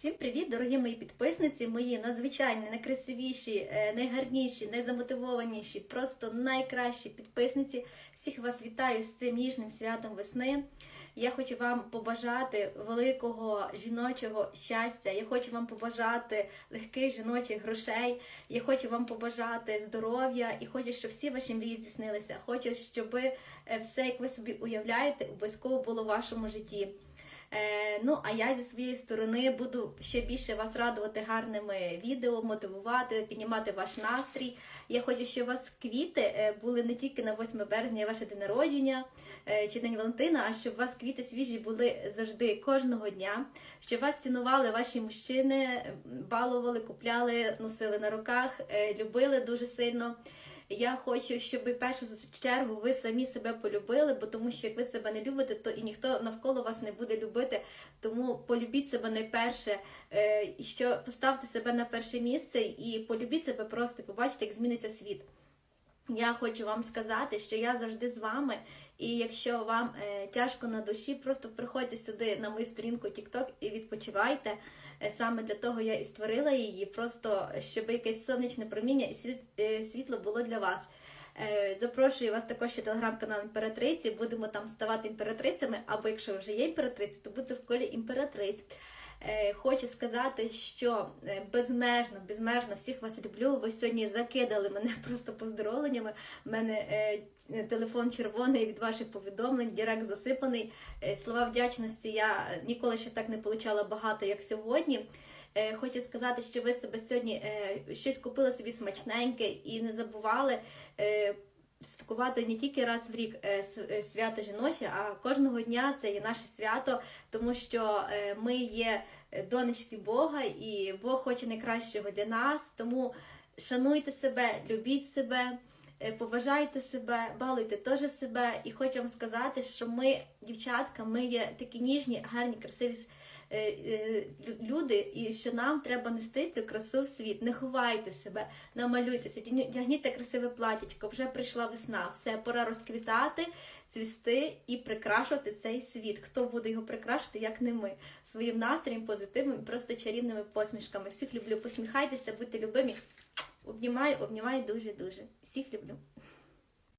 Всім привіт, дорогі мої підписниці, мої надзвичайні, найкрасивіші, е, найгарніші, найзамотивованіші, просто найкращі підписниці. Всіх вас вітаю з цим ніжним святом весни. Я хочу вам побажати великого жіночого щастя. Я хочу вам побажати легких жіночих грошей. Я хочу вам побажати здоров'я і хочу, щоб всі ваші мрії здійснилися. Хочу, щоб е, все, як ви собі уявляєте, обов'язково було в вашому житті. Е, ну, а я зі своєї сторони буду ще більше вас радувати гарними відео, мотивувати, піднімати ваш настрій. Я хочу, щоб у вас квіти е, були не тільки на 8 березня, ваше день народження е, чи День Валентина, а щоб у вас квіти свіжі були завжди кожного дня, щоб вас цінували ваші мужчини, балували, купляли, носили на руках, любили дуже сильно. Я хочу, щоб першу чергу ви самі себе полюбили, бо тому що як ви себе не любите, то і ніхто навколо вас не буде любити. Тому полюбіть себе найперше, е, що поставте себе на перше місце і полюбіть себе просто, побачите, як зміниться світ. Я хочу вам сказати, що я завжди з вами, і якщо вам е, тяжко на душі, просто приходьте сюди на мою сторінку TikTok і відпочивайте. Е, Саме для того я і створила її, просто щоб якесь сонячне проміння і е, світло було для вас. Е, Запрошую вас також ще телеграм-канал імператриці. Будемо там ставати імператрицями, або якщо вже є імператриця, то будьте в колі імператриць. Е, Хочу сказати, що е, безмежно, безмежно всіх вас люблю. Ви сьогодні закидали мене просто поздоровленнями. У мене телефон червоний від ваших повідомлень, дірект засипаний. Слова вдячності я ніколи ще так не получала багато, як сьогодні. Е, Хочу сказати, що ви себе сьогодні е, щось купили собі смачненьке і не забували. е, Святкувати не тільки раз в рік свято жіноче, а кожного дня це є наше свято, тому що ми є донечки Бога, і Бог хоче найкращого для нас. Тому шануйте себе, любіть себе, поважайте себе, балуйте теж себе. І хочу вам сказати, що ми, дівчатка, ми є такі ніжні, гарні, красиві е, е, лю- люди, і що нам треба нести цю красу в світ. Не ховайте себе, намалюйтеся, дягніться красиве платічко. Вже прийшла весна, все, пора розквітати, цвісти і прикрашувати цей світ. Хто буде його прикрашати, як не ми, своїм настроєм, позитивним і просто чарівними посмішками. Всіх люблю, посміхайтеся, будьте любимі. Обнімаю, обнімаю дуже-дуже. Всіх люблю.